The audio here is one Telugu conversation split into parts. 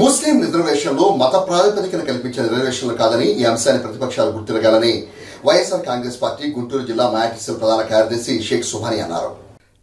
ముస్లిం రిజర్వేషన్లు మత ప్రాతిపదికన కల్పించిన రిజర్వేషన్లు కాదని ఈ అంశాన్ని ప్రతిపక్షాలు గుర్తిరగాలని వైఎస్ఆర్ కాంగ్రెస్ పార్టీ గుంటూరు జిల్లా మ్యాటిసెల్ ప్రధాన కార్యదర్శి షేక్ సుహాని అన్నారు.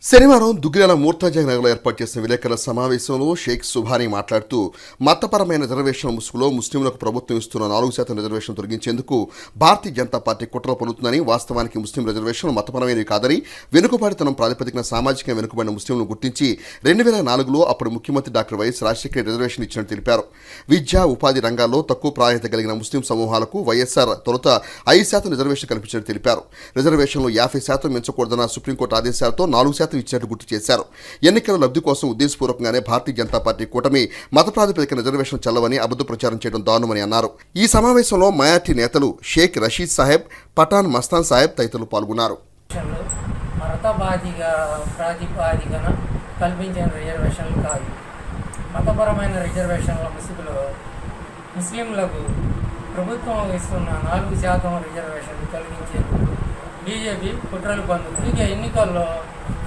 శనివారం దుగ్గిరాల మూర్తాజా నగర్లో ఏర్పాటు చేసిన విలేకరుల సమావేశంలో షేక్ సుభాని మాట్లాడుతూ మతపరమైన రిజర్వేషన్ ముసుగులో ముస్లింలకు ప్రభుత్వం ఇస్తున్న నాలుగు శాతం రిజర్వేషన్ తొలగించేందుకు భారతీయ జనతా పార్టీ కుట్రలు పలుకుతుందని వాస్తవానికి ముస్లిం రిజర్వేషన్లు మతపరమైనవి కాదని వెనుకబాటుతనం ప్రాతిపదికన సామాజిక వెనుకబడిన ముస్లింలను గుర్తించి రెండు వేల నాలుగులో అప్పుడు ముఖ్యమంత్రి డాక్టర్ వైఎస్ రాజశేఖర రిజర్వేషన్ ఇచ్చినట్టు తెలిపారు. విద్యా ఉపాధి రంగాల్లో తక్కువ ప్రాధాన్యత కలిగిన ముస్లిం సమూహాలకు వైఎస్ఆర్ తొలుత ఐదు శాతం రిజర్వేషన్ కల్పించినట్టు తెలిపారు. రిజర్వేషన్లు యాభై శాతం మించకూడదన్న సుప్రీంకోర్టు ఆదేశాలతో నాలుగు శాతం ఇచ్చినట్టు గుర్తు చేశారు. ఎన్నికల లబ్ధి కోసం ఉద్దేశపూర్వకంగానే భారతీయ జనతా పార్టీ కూటమి మత ప్రాతిపదిక రిజర్వేషన్ చల్లవని అబద్ధ ప్రచారం చేయడం దారుణమని అన్నారు. ఈ సమావేశంలో మయార్టీ నేతలు షేక్ రషీద్ సాహెబ్ పఠాన్ మస్తాన్ సాహెబ్ తదితరులు పాల్గొన్నారు. ప్రాతిపాదికన కల్పించిన రిజర్వేషన్లు కాదు. మతపరమైన రిజర్వేషన్ల ముసుగులో ముస్లింలకు ప్రభుత్వం ఇస్తున్న నాలుగు శాతం రిజర్వేషన్లు కలిగించేందుకు బీజేపీ కుట్రలు పొందుతుంది ఇక ఎన్నికల్లో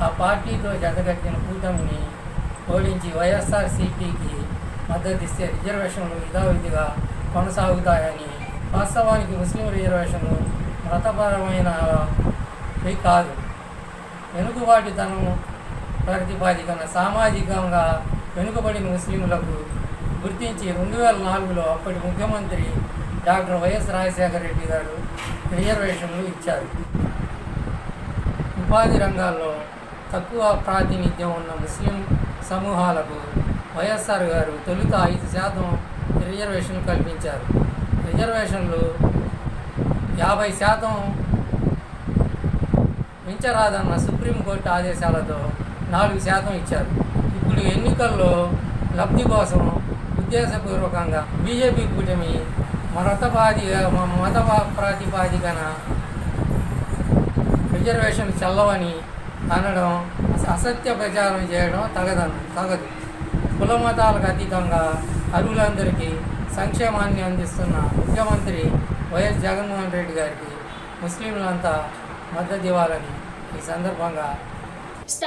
ఆ పార్టీతో జతగట్టిన కూటమిని ఓడించి వైఎస్ఆర్సీపీకి మద్దతు ఇస్తే రిజర్వేషన్లు యథావిధిగా కొనసాగుతాయని వాస్తవానికి ముస్లిం రిజర్వేషన్లు మతపరమైనవి కాదు. వెనుకబాటుతనం ప్రతిపాదికన సామాజికంగా వెనుకబడిన ముస్లింలకు గుర్తించి రెండు వేల నాలుగులో అప్పటి ముఖ్యమంత్రి డాక్టర్ వైఎస్ రాజశేఖర రెడ్డి గారు రిజర్వేషన్లు ఇచ్చారు. ఉపాధి రంగాల్లో తక్కువ ప్రాతినిధ్యం ఉన్న ముస్లిం సమూహాలకు వైఎస్ఆర్ గారు తొలుత ఐదు శాతం రిజర్వేషన్లు కల్పించారు. రిజర్వేషన్లు యాభై శాతం మించరాదన్న సుప్రీంకోర్టు ఆదేశాలతో నాలుగు శాతం ఇచ్చారు. ఇప్పుడు ఎన్నికల్లో లబ్ధి కోసం ఉద్దేశపూర్వకంగా బీజేపీ కూటమి మతపాది మత ప్రాతిపాదికన రిజర్వేషన్ చల్లవని అనడం అసత్య ప్రచారం చేయడం తగదను తగదు. కుల మతాలకు అతీతంగా అరువులందరికీ సంక్షేమాన్ని అందిస్తున్న ముఖ్యమంత్రి వైఎస్ జగన్మోహన్ రెడ్డి గారికి ముస్లింలంతా మద్దతు ఇవ్వాలని ఈ సందర్భంగా